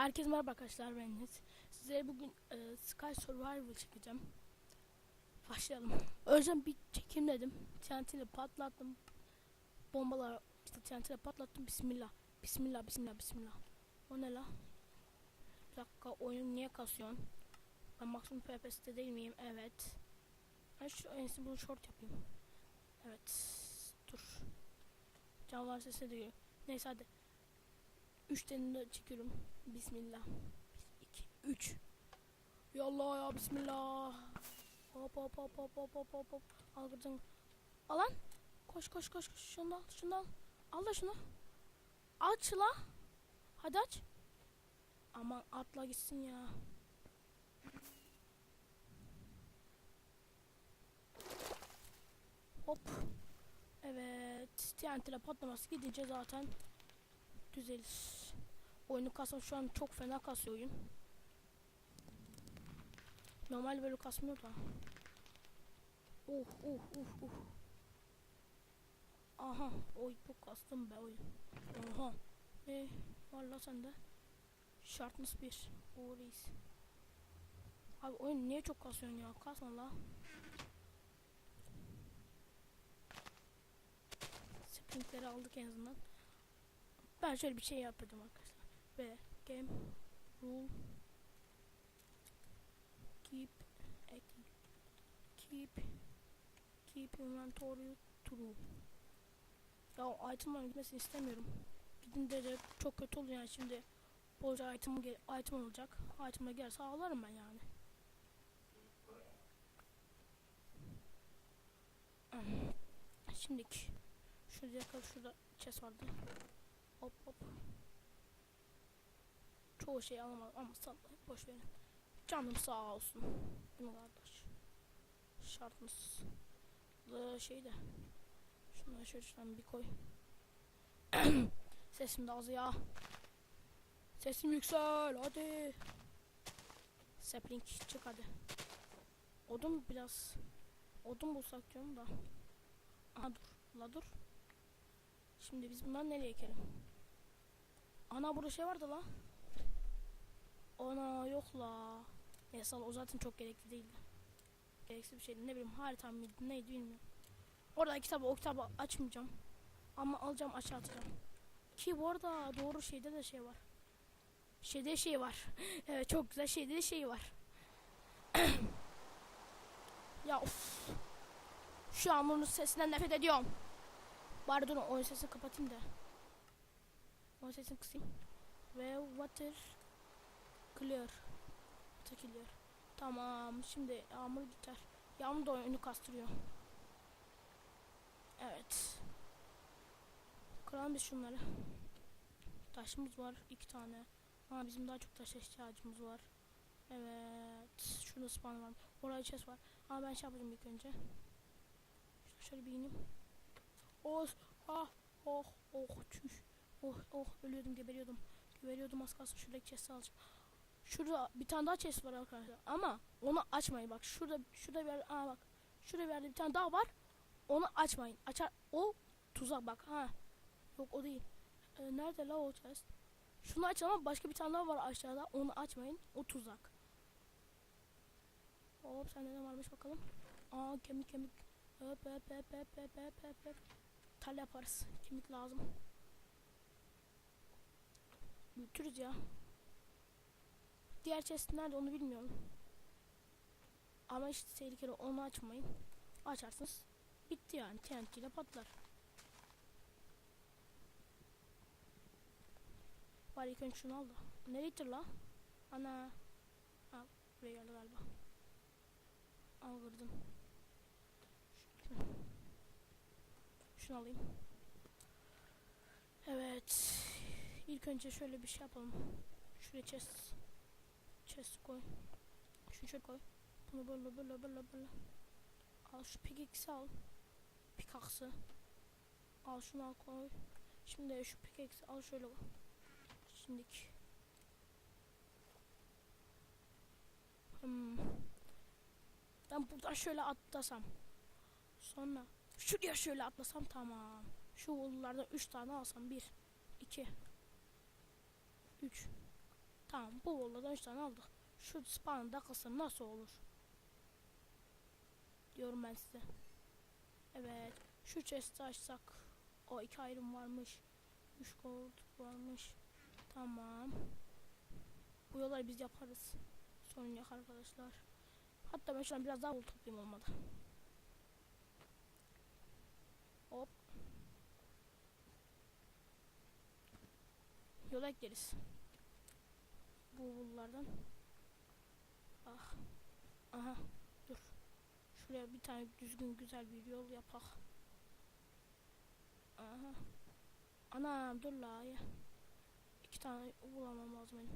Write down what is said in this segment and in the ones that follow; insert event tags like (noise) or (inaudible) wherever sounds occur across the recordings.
Herkese merhaba arkadaşlar ben Enes. Size bugün e, Sky Survival çekeceğim. Başlayalım. Önce bir çekim dedim. TNT ile patlattım. Bombalar işte TNT ile patlattım. Bismillah. Bismillah, bismillah, bismillah. O ne la? Bir dakika oyun niye kasıyorsun? Ben maksimum PPS'te değil miyim? Evet. Ben şu en iyisi bunu short yapayım. Evet. Dur. Canavar sesi duyuyor. Neyse hadi. 3 tane de çekiyorum. Bismillah. 2 3 Yallah ya bismillah. Hop hop hop hop hop hop hop hop. Al kırdım. Alan. Koş koş koş koş. Şunu al. Şunu al. Al da şunu. Aç la. Hadi aç. Aman atla gitsin ya. Hop. Evet. TNT ile patlaması gidince zaten düzelir. Oyunu kasma şu an çok fena kasıyor oyun. Normal böyle kasmıyor da. Uh uh uh uh. Aha, oy çok kastım be oyun. Aha. E, valla sende. Şartınız bir. O. Abi oyun niye çok kasıyorsun ya? Kasma la. Springleri aldık en azından. Ben şöyle bir şey yapacağım arkadaşlar. Ve game rule keep keep keep inventory true. Ya item'ların gitmesini istemiyorum. Gidince de çok kötü oluyor yani şimdi bolca item, item olacak. Item'a gelirse ağlarım ben yani. Şimdiki şurada yakal şurada chest vardı. Hop hop. Çoğu şey alamadım ama sallayın boş verin. Canım sağ olsun. Değil kardeş? Şartımız da şey de. Şunları şöyle şuradan bir koy. (coughs) Sesim de az ya. Sesim yüksel hadi. Sapling çık hadi. Odun biraz. Odun bulsak diyorum da. Aha dur. La dur. Şimdi biz bundan nereye ekelim? Ana burada şey vardı la. Ana yok la. Neyse o zaten çok gerekli değildi. Gereksiz bir şeydi. Ne bileyim harita mıydı neydi bilmiyorum. Orada kitabı o kitabı açmayacağım. Ama alacağım aşağı atacağım. Ki bu arada doğru şeyde de şey var. Şeyde şey var. (laughs) evet çok güzel şeyde de şey var. (clears throat) ya of. Şu an bunun sesinden nefret ediyorum. Bari durun oyun sesini kapatayım da. Oyun sesini kısayım. Ve water clear. Water clear. Tamam şimdi yağmur gider. Yağmur da oyunu kastırıyor. Evet. Kıralım biz şunları. Taşımız var iki tane. Ama bizim daha çok taşa ihtiyacımız var. Evet. Şurada spawn var. Oraya chest var. Ama ben şey yapacağım ilk önce. Şöyle bir ineyim. Oh, ah, oh, oh, çüş. Oh, oh, ölüyordum, geberiyordum. Geberiyordum az kalsın şuradaki chest'i alacağım. Şurada bir tane daha chest var arkadaşlar. Ama onu açmayın bak. Şurada, şurada bir aa bak. Şurada bir yerde bir tane daha var. Onu açmayın. Açar, o tuzak bak. Ha. Yok o değil. Ee, nerede la o chest? Şunu açın ama başka bir tane daha var aşağıda. Onu açmayın. O tuzak. Hop sende ne varmış bakalım. Aa kemik kemik. Hop hop hop hop hop hop hop hop. Tal yaparız. Kemik lazım. Büyütürüz ya. Diğer chest nerede onu bilmiyorum. Ama işte tehlikeli onu açmayın. Açarsınız. Bitti yani. TNT ile patlar. Var ilk önce şunu al da. Nereye ittir la? Ana. Ha buraya geldi galiba. Al kırdım. Şunu alayım. Evet. İlk önce şöyle bir şey yapalım. Şuraya chest. Chest koy. Şunu şöyle koy. Bunu böyle böyle böyle böyle. Al şu pickaxe'i al. Pickaxe'ı. Al şunu al koy. Şimdi şu pickaxe'i al şöyle. Şimdiki. Hmm. Ben buradan şöyle atlasam. Sonra şuraya şöyle atlasam tamam. Şu ululardan 3 tane alsam. 1 2 3 Tamam bu vollardan 3 tane aldık. Şu spawn dakikası nasıl olur? Diyorum ben size. Evet. Şu chest'i açsak. O iki ayrım varmış. 3 gold varmış. Tamam. Bu yolları biz yaparız. Sorun yok arkadaşlar. Hatta ben şu an biraz daha gold toplayayım olmadı. Hop. Yola ekleriz. Bu bullardan. Ah. Aha. Dur. Şuraya bir tane düzgün güzel bir yol yapak. Aha. Anam dur la ya. İki tane bulamam lazım benim.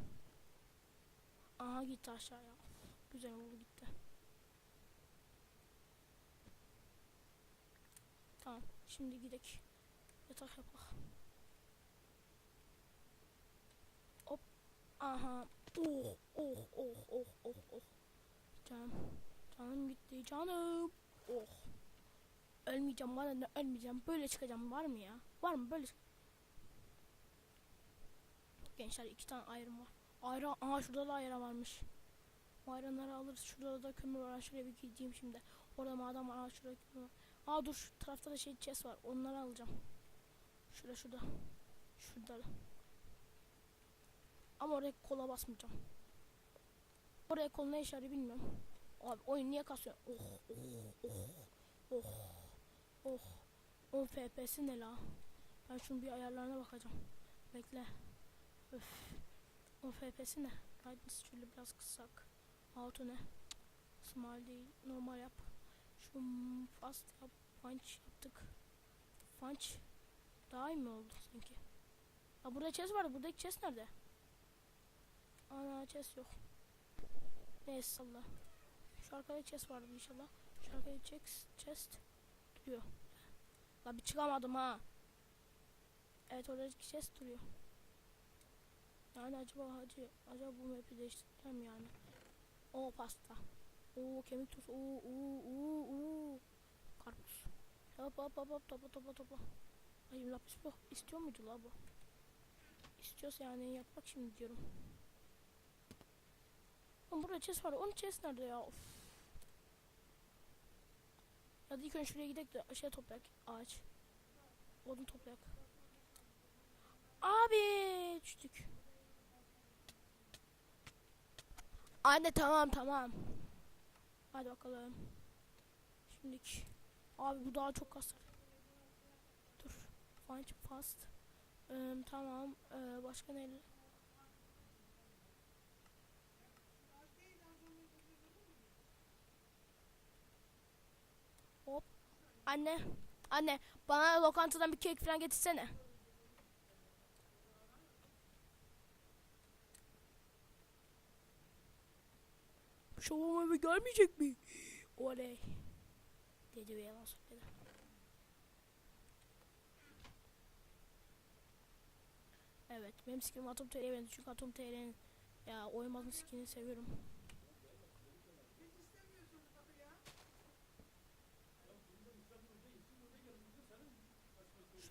Aha gitti aşağıya. Güzel oldu gitti. Tamam. Şimdi gidek. Yatak yapak. Hop. Aha. Oh oh oh oh oh oh. Canım. Canım gitti canım. Oh. Ölmeyeceğim bana ne ölmeyeceğim. Böyle çıkacağım var mı ya? Var mı böyle Gençler iki tane ayrım var. Ayran, aha şurada da ayran varmış. Ayranları alırız. Şurada da kömür var. Şuraya bir gideyim şimdi. Orada madem var. Aa şurada kömür var. Aa dur şu tarafta da şey chest var. Onları alacağım. Şurada şurada. Şurada. Ama oraya kola basmayacağım. Oraya kol ne işe bilmiyorum. Abi oyun niye kasıyor? Oh oh oh oh oh. 10 FPS'i ne la? Ben şunun bir ayarlarına bakacağım. Bekle. Öf. 10 FPS'i ne? Brightness şöyle biraz kıssak. Auto ne? Small değil. Normal yap. Şu fast yap. Punch yaptık. Punch. Daha iyi mi oldu sanki? Ha burada chest vardı. Buradaki chest nerede? Ana chest yok. Neyse salla. Şu arkada chest vardı inşallah. Şu arkada chest, chest duruyor. La bir çıkamadım ha. Evet oradaki chest duruyor. Yani acaba hacı acaba bu map'i değiştireceğim yani. O pasta. Oo kemik tuz. Oo oo oo oo. Karpuz. Hop hop hop hop topa topa topa. Ay lapis bu. İstiyor muydu la bu? İstiyorsa yani yapmak şimdi diyorum. Oğlum burada chest var. Onun chest nerede ya? Of. Ya ilk önce şuraya gidelim de şey toplayak. Ağaç. Odun toplayak. Abi düştük. Anne tamam tamam. Hadi bakalım. Şimdiki. Abi bu daha çok kasar. Dur. Find fast. Ee, tamam. Ee, başka ne? Hop. Anne. Anne. Bana lokantadan bir kek falan getirsene. Şovum eve gelmeyecek mi? Oley. Dedi ve yalan söyledi. Evet. Benim skinim Atom TR'ye benziyor. Çünkü Atom TR'nin ya oynamanın skinini seviyorum.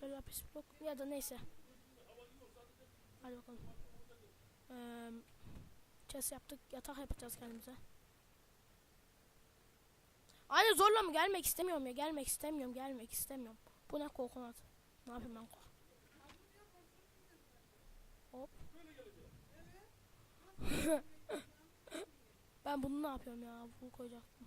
Şöyle lapis blok ya da neyse. Hadi bakalım. Eee chest yaptık. Yatak yapacağız kendimize. Anne zorla mı? Gelmek istemiyorum ya. Gelmek istemiyorum. Gelmek istemiyorum. Bu ne kokonat? Ne yapayım ben? Hop. (laughs) ben bunu ne yapıyorum ya? Bu koyacaktım.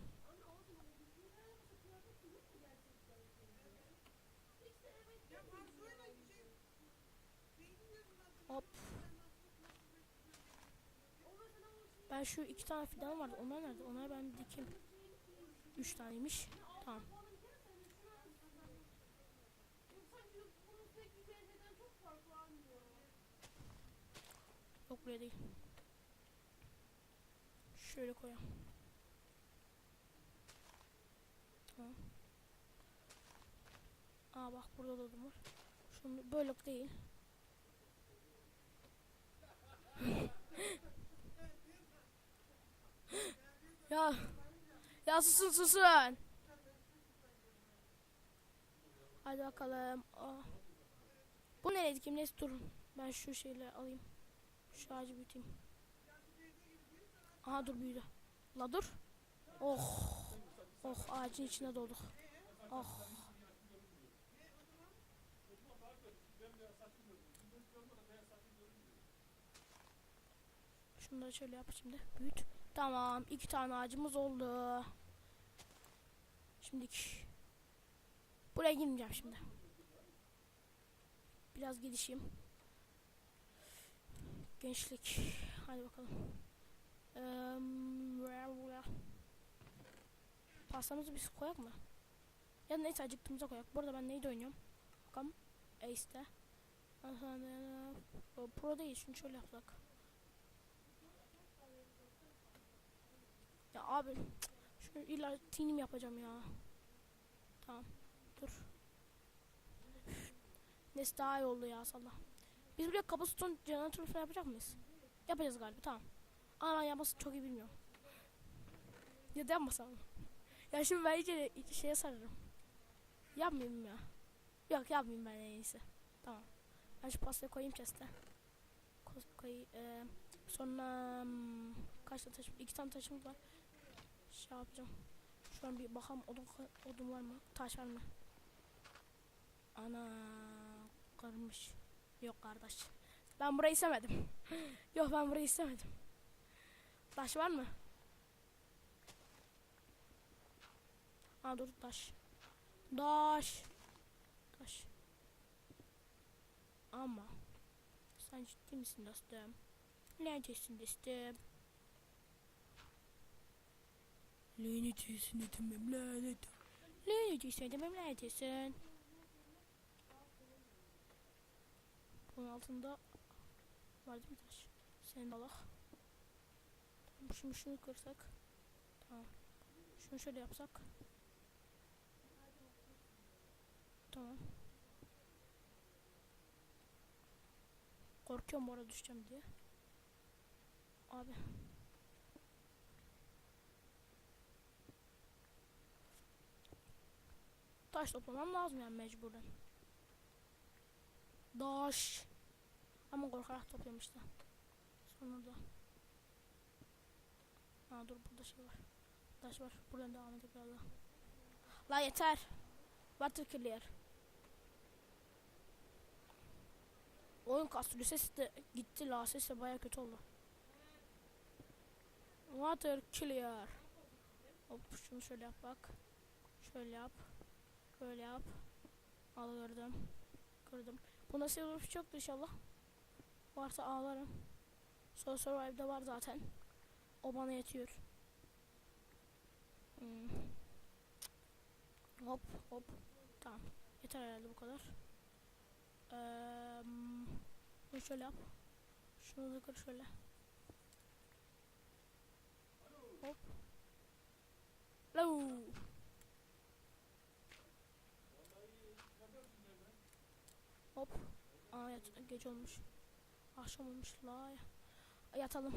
Hop. Ben şu iki tane fidan vardı. Onlar nerede? Onlar ben dikeyim. Üç taneymiş. Tamam. Yok buraya değil. Şöyle koyalım. Tamam. Aa bak burada da odun var. Şunu böyle değil. Ya ya susun susun. Hadi bakalım. Aa. Bu nereydi kim neyse durun. Ben şu şeyle alayım. Şu ağacı büyüteyim. Aha dur büyüdü. La dur. Oh. Oh ağacın içine doğduk. Oh. Şunları şöyle yap şimdi. Büyüt. Tamam. iki tane ağacımız oldu. Şimdi buraya girmeyeceğim şimdi. Biraz gelişeyim. Gençlik. Hadi bakalım. Eee, Pastamızı biz koyak mı? Ya neyse acıktığımıza koyak. Bu arada ben neydi oynuyorum? Bakalım. Ace'de. Pro değil. Şunu şöyle yapsak. Ya abi. Şunu illa tinim yapacağım ya. Tamam. Dur. Neyse daha iyi oldu ya salla. Biz buraya kabuston jeneratörü falan yapacak mıyız? Yapacağız galiba tamam. Ama ben yapmasını çok iyi bilmiyorum. Ya da yapmasam? Ya şimdi ben iyice şeye sararım. Yapmayayım ya. Yok yapmayayım ben en iyisi. Tamam. Ben şu pastayı koyayım chest'e. Koy, koy, e, sonra hmm, kaç tane taşım? İki tane taşımız var. Şey yapacağım. Şu an bir bakalım odun, odun var mı? Taş var mı? Ana kırmış. Yok kardeş. Ben burayı istemedim. (laughs) Yok ben burayı istemedim. Taş var mı? Ha dur taş. Taş. Taş. Ama sen ciddi misin dostum? Neredesin dostum? Lanetesin edemem lanet. Lanetesin edemem lanetesin. Bunun altında var değil mi taş? Senin dalak. Tamam şimdi şunu kırsak. Tamam. Şunu şöyle yapsak. Tamam. Korkuyorum arada düşeceğim diye. Abi. Taş toplamam lazım yani mecburen. Taş. Ama korkarak topluyorum işte. Sonra da. Ha dur burada şey var. Taş var. Buradan devam edelim herhalde. La yeter. Water clear. Oyun kastırıyor. Ses de gitti la. Ses de baya kötü oldu. Water clear. Hop şunu şöyle yap bak. Şöyle yap. Böyle yap. Al gördüm. Gördüm. Bunda silver fish yoktur inşallah. Varsa ağlarım. Soul Survive'da var zaten. O bana yetiyor. Hmm. Hop hop. Tamam. Yeter herhalde bu kadar. Ee, bunu şöyle yap. Şunu da kır şöyle. Hop. Lau. Hop. Aa yat geç olmuş. Akşam olmuş la. Yatalım.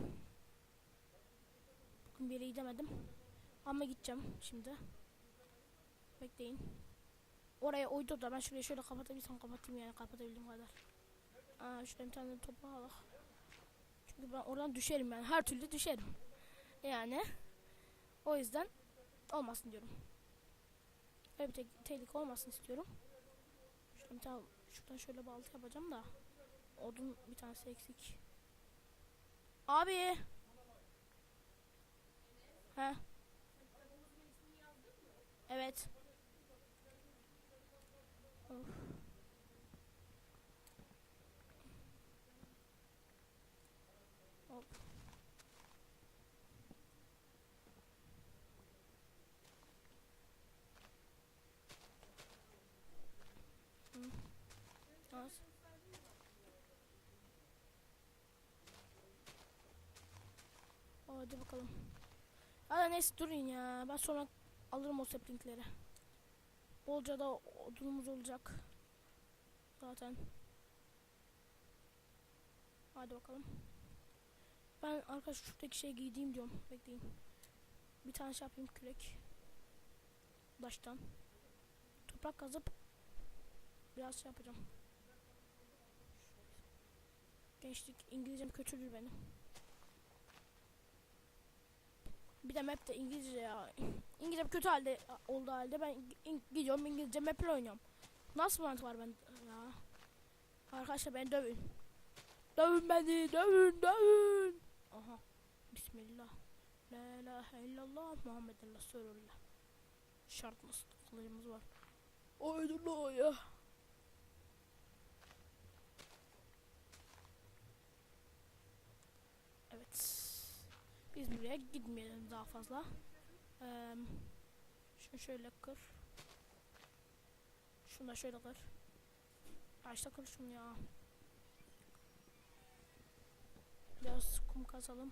Bugün bir yere gidemedim. Ama gideceğim şimdi. Bekleyin. Oraya uydu da ben şurayı şöyle kapatabilirsem kapatayım yani kapatabildiğim kadar. Aa şuraya bir tane toprağı alak. Çünkü ben oradan düşerim yani her türlü düşerim. Yani o yüzden olmasın diyorum. Öyle bir te tehlike olmasın istiyorum. Şuradan bir tane şuradan şöyle balta yapacağım da odun bir tanesi eksik. Abi. He. Evet. Of. Hop. Hı. Az. Hadi bakalım. Hadi neyse durun ya. Ben sonra alırım o saplingleri. Bolca da odunumuz olacak. Zaten. Hadi bakalım. Ben arkadaş şuradaki şey giydiğim diyorum. Bekleyin. Bir tane şey yapayım kürek. Baştan. Toprak kazıp biraz şey yapacağım. Gençlik İngilizcem kötüdür benim. Bir de map de İngilizce ya. İngilizce kötü halde olduğu halde ben İng- gidiyorum İngilizce map oynuyorum. Nasıl mantık var ben ya? Arkadaşlar beni dövün. Dövün beni, dövün, dövün. Aha. Bismillah. La ilahe illallah Muhammeden Resulullah. Şartımız, kılıcımız var. Aydınlah ya. Evet. Biz buraya gitmeyelim daha fazla. Ee, şunu şöyle kır. Şunu da şöyle kır. Başta kır şunu ya. Biraz kum kazalım.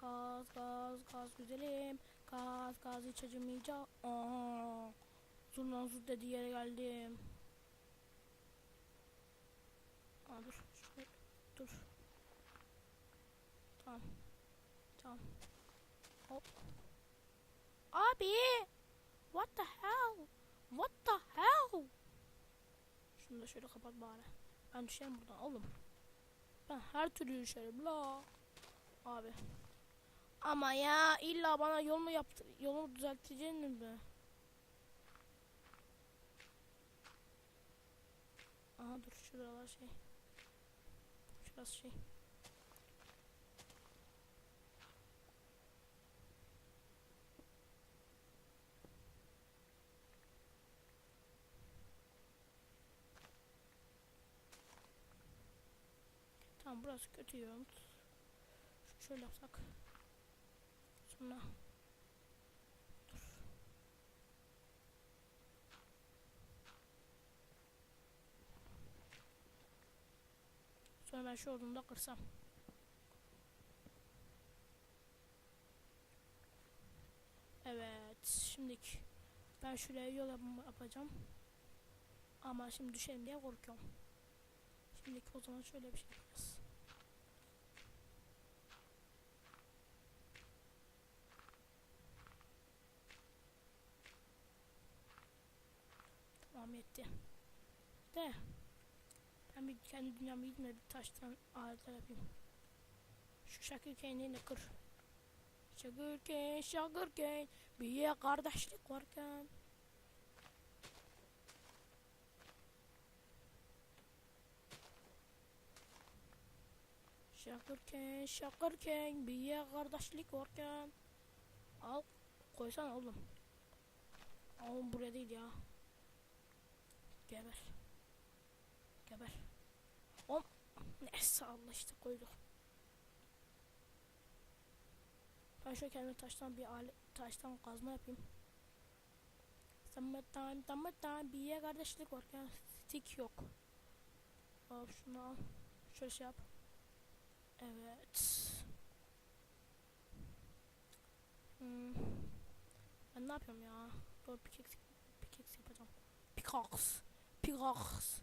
Gaz gaz gaz güzelim. Gaz gaz hiç acımayacak. Aa, zurnan zur dediği yere geldim. Aa, dur. Şuraya, dur. Tamam. Tamam. Hop. Abi. What the hell? What the hell? Şunu da şöyle kapat bari. Ben düşerim buradan oğlum. Ben her türlü düşerim la. Abi. Ama ya illa bana yol mu yaptı yolu düzelteceğini mi? Aha dur şuralar şey. Şurası şey. Tamam burası kötü. Şu- Şöyle yapsak. Sonra dur. Sonra ben şu odunu da kırsam. Evet, şimdiki ben şuraya yol yap- yapacağım. Ama şimdi düşerim diye korkuyorum. Şimdiki o zaman şöyle bir şey yapacağız. Tamam yetti. De. Ben bir kendi dünyamı gideyim de bir taştan aletler yapayım. Şu şakır kendini kır. Şakırken, şakırken bir kardeşlik varken. Şakırken, şakırken bir kardeşlik varken. Al, koysana oğlum. Oğlum buraya değil ya. Geber. Geber. Om. Neyse Allah işte koyduk. Ben şöyle kendime taştan bir alet, taştan kazma yapayım. Summertime, summertime bir yer kardeşlik varken stick yok. Al şunu al. Şöyle şey yap. Evet. Hmm. Ben ne yapıyorum ya? Doğru pickaxe, pickaxe yapacağım. Pickaxe. Pickaxe.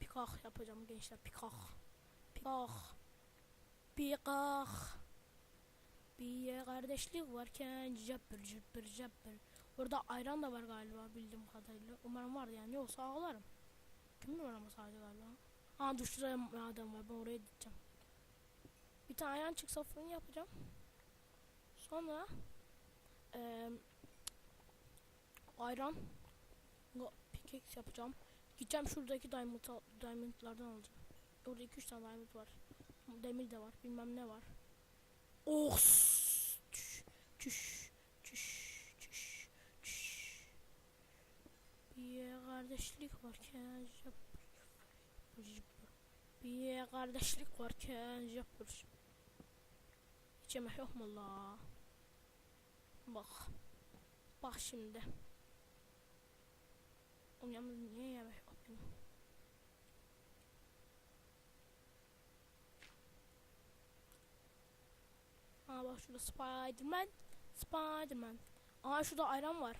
Pickaxe yapacağım gençler. Pickaxe. Pickaxe. Pickaxe. Bir kardeşlik varken cıppır cıppır cıppır. Orada ayran da var galiba bildiğim kadarıyla. Umarım var yani yoksa ağlarım. Kim var ama sadece galiba. Aa dur şuraya maden var ben oraya gideceğim. Bir tane ayran çıksa fırın yapacağım. Sonra eee ayran pickaxe yapacağım. Gideceğim şuradaki diamond diamondlardan alacağım. Orada 2-3 tane diamond var. Demir de var. Bilmem ne var. Oh! Çüş, çüş, çüş, çüş, çüş. Bir kardeşlik varken. Bir kardeşlik varken yapır. Hiç yemek yok mu la? Bak. Bak şimdi. Oğlum yalnız niye yemek benim? Aa bak şurada Spiderman. Spiderman. Aa şurada ayran var.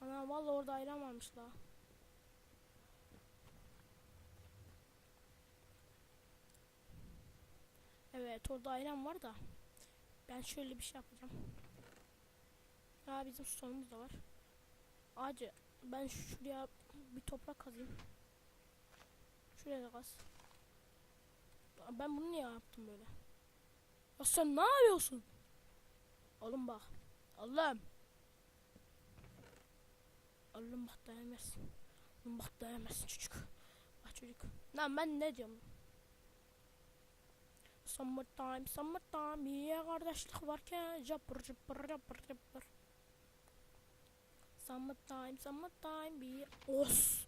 Ana vallahi orada ayran varmış la. Evet orada ayran var da. Ben şöyle bir şey yapacağım. Ya bizim sonumuz da var. Acı ben şuraya bir toprak kazayım. Şuraya da kaz. Ben bunu niye yaptım böyle? Ya sen ne yapıyorsun? Oğlum bak. Oğlum. Oğlum bak dayanamazsın. Oğlum bak dayanamazsın çocuk. Bak çocuk. Lan ben ne diyorum? Summertime, summertime, yeah kardeşlik varken japır japır japır japır. Summertime, summertime, bir os.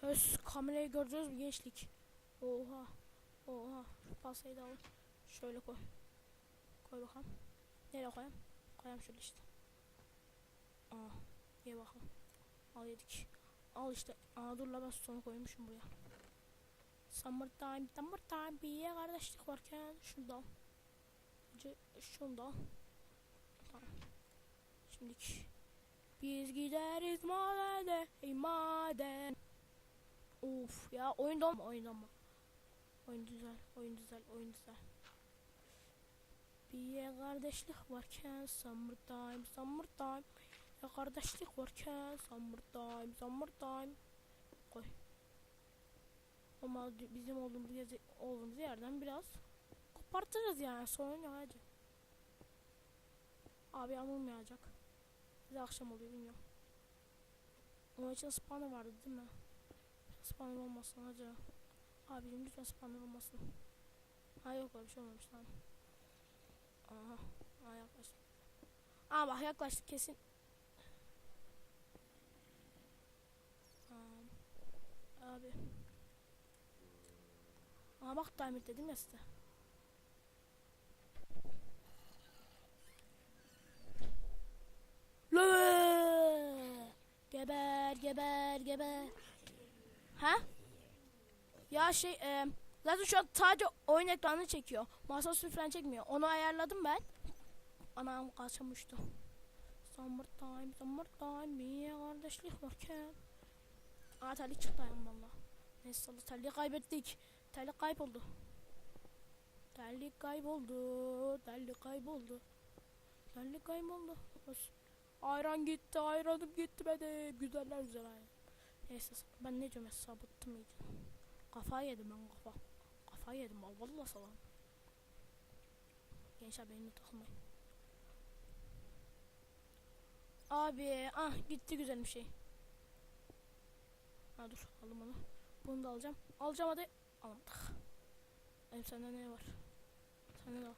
Hös, kamerayı gördünüz mü gençlik? Oha, oha. Şu pasayı da alın. Şöyle koy. Koy bakalım. Nereye koyayım? Koyayım şöyle işte. Aa, ye bakalım. Al yedik. Al işte. Aa dur la ben sonu koymuşum buraya. Summertime, summertime bir ye kardeşlik varken şunu da al. Şunu da al. Tamam. Şimdiki. Biz gideriz madene, ey maden. Of ya oyunda mı? Oyunda mı? Oyun güzel, oyun güzel, oyun güzel. Bir kardeşlik varken summertime, summertime. Ya kardeşlik varken summertime, summertime. Koy. Ama bizim olduğumuz, yer- olduğumuz yerden biraz kopartırız yani sorun yok hadi. Abi yağacak? Bir de akşam oluyor bilmiyorum. Onun için spawner vardı değil mi? Spawner olmasın hadi. Abicim lütfen spawner olmasın. Ha yok öyle bir şey olmamış tamam. Aha. Aa yaklaştık. Aa bak yaklaştık kesin. Aa, abi. Aa bak diamond dedim ya size. Geber geber. Ha? Ya şey e, zaten şu an sadece oyun ekranını çekiyor. Masaüstü falan çekmiyor. Onu ayarladım ben. Anam kaçamıştı. Summertime, summertime, bir kardeşlik varken. Aa terlik çıktı ayağım valla. Neyse salı terliği kaybettik. Terlik kayboldu. Terlik kayboldu. Terlik kayboldu. Terlik kayboldu. Ös- Ayran gitti, ayranım gitti benim. Güzeller güzel ayran. Neyse ben ne diyorum hesabı bıktım iyice. Kafayı yedim ben kafa. Kafayı yedim al vallahi salam. Gençler benimle takılmayın. Abi ah gitti güzel bir şey. Ha dur aldım onu. Bunu da alacağım. Alacağım hadi. Alamadık. Benim sende ne var? Sende ne var?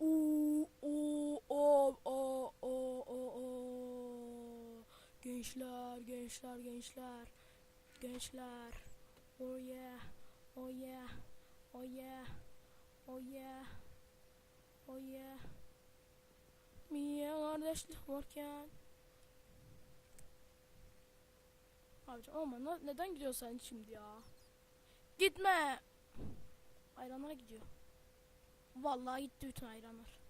Oo, oo, oo, oo, oo. Gençler, gençler, gençler. Gençler. Oh yeah. Oh yeah. Oh yeah. Oh yeah. Oh yeah. Niye kardeşlik varken? Abicim ama neden gidiyorsun sen şimdi ya? Gitme. Ayranlara gidiyor. Vallahi gitti bütün ayranlar.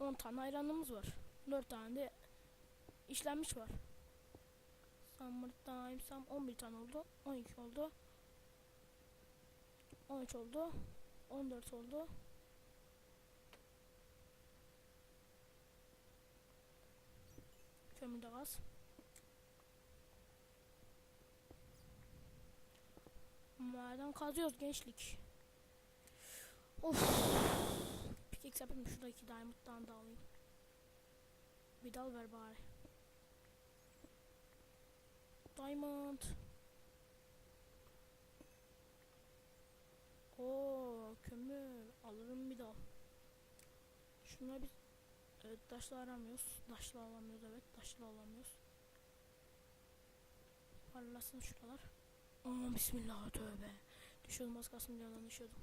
10 tane ayranımız var. 4 tane de işlenmiş var. Summertime, sam 11 tane oldu. 12 oldu. 13 oldu. 14 oldu. Kömür de gaz. Maden kazıyoruz gençlik. Of. Pickaxe yapayım şurada iki diamond'dan da alayım. Bir dal ver bari. Diamond. Oo kömür. Alırım bir dal. Şunları biz evet, taşla aramıyoruz. Taşla alamıyoruz evet. Taşla alamıyoruz. Parlasın şuralar. Aman bismillah tövbe. Düşüyordum az kalsın bir düşüyordum.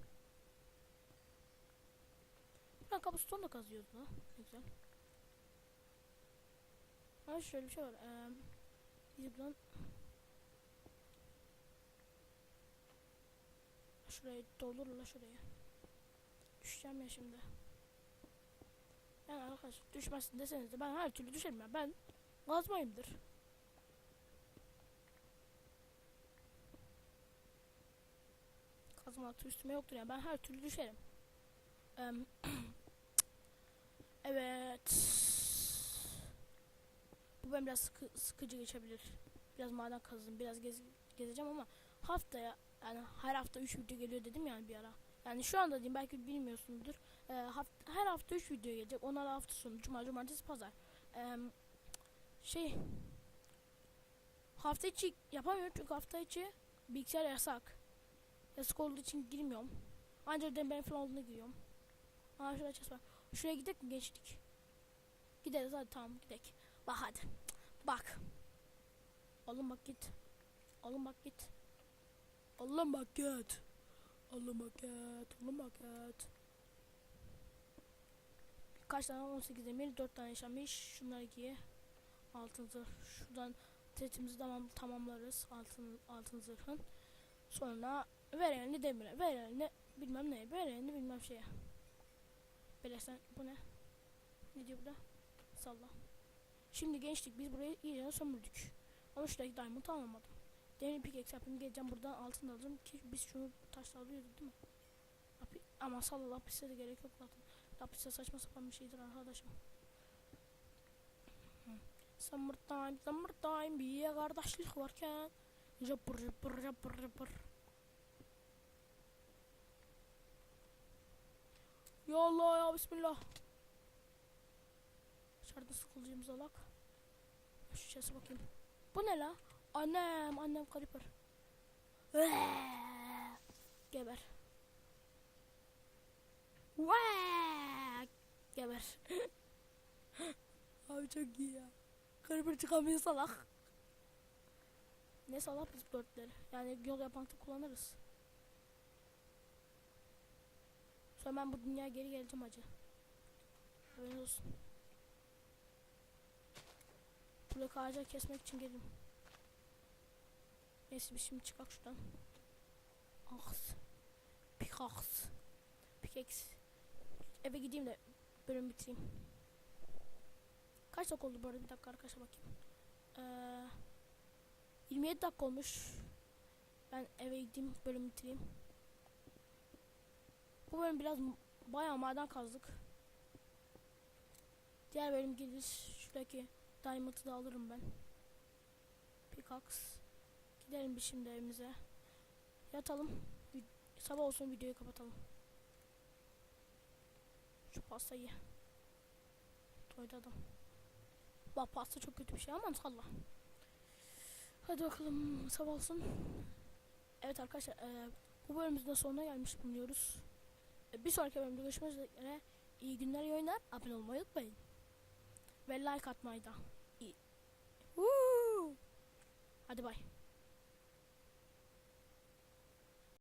Ben kabuston da kazıyordu. Ne güzel. Ha şöyle bir şey var. Ee, buradan şurayı doldur la şuraya. Düşeceğim ya şimdi. Yani arkadaş düşmezsin deseniz de ben her türlü düşerim ya. Ben kazmayımdır. Kazma altı üstüme yoktur ya. Ben her türlü düşerim. (clears throat) Evet. Bu ben biraz sıkı, sıkıcı geçebilir. Biraz maden kazdım. Biraz gez, gezeceğim ama haftaya yani her hafta 3 video geliyor dedim yani bir ara. Yani şu anda diyeyim belki bilmiyorsunuzdur. Ee, haft- her hafta 3 video gelecek. Onlar hafta sonu. Cuma, cumartesi, pazar. Ee, şey hafta içi yapamıyorum çünkü hafta içi bilgisayar yasak. Yasak olduğu için girmiyorum. Ancak ben falan olduğunda giriyorum. Aa açacağız bak. Şuraya gidek mi geçtik? Gideriz hadi tamam gidek. Bak hadi. Bak. Oğlum bak git. Oğlum bak git. Oğlum bak git. Oğlum bak git. Oğlum bak git. Kaç tane 18 demir 4 tane yaşamış. Şunları giy. Altın zırh. Şuradan setimizi tamam, tamamlarız. Altın, altın zırhın. Sonra ver elini demire. Ver elini bilmem ne. Ver elini bilmem şeye. Beleşten bu ne? Ne diyor burada? Salla. Şimdi gençlik biz burayı iyice sömürdük. Ama şuradaki diamond alamadım. Demir pickaxe yapayım geleceğim buradan altın alacağım ki biz şunu taşla alıyorduk değil mi? Ama salla lapise de gerek yok zaten. Lapise saçma sapan bir şeydir arkadaşım. Summertime, summertime bir kardeşlik varken Jabır jabır jabır jabır Ya Allah ya bismillah Dışarıda sıkılacağımız alak Şu sese bakayım. Bu ne la? Annem annem creeper! Geber! Geber. (laughs) Abi çok iyi ya. Creeper çıkamıyor salak. Ne salak biz dörtleri? Yani yol yapankta kullanırız. Sonra ben bu dünyaya geri geleceğim acı Haberiniz olsun Buradaki ağaca kesmek için geldim. Neyse biz şimdi çıkak şuradan. Aks. Pickaxe Pickaxe Eve gideyim de bölüm bitireyim. Kaç dakika oldu bu arada? Bir dakika arkadaşlar bakayım. Ee, 27 dakika olmuş. Ben eve gideyim bölüm bitireyim. Bu bölüm biraz bayağı maden kazdık. Diğer bölüm gelir şuradaki Diamond'ı da alırım ben Pickaxe Gidelim bir şimdi evimize. Yatalım. Sabah olsun videoyu kapatalım. Şu pastayı. Doydu adam. Bak pasta çok kötü bir şey ama salla. Hadi bakalım sabah olsun. Evet arkadaşlar eee, bu bölümümüzün de sonuna gelmiş bulunuyoruz. E, bir sonraki bölümde görüşmek üzere. İyi günler iyi oyunlar. Abone olmayı unutmayın. Ve like atmayı da. Woo! Hadi bay.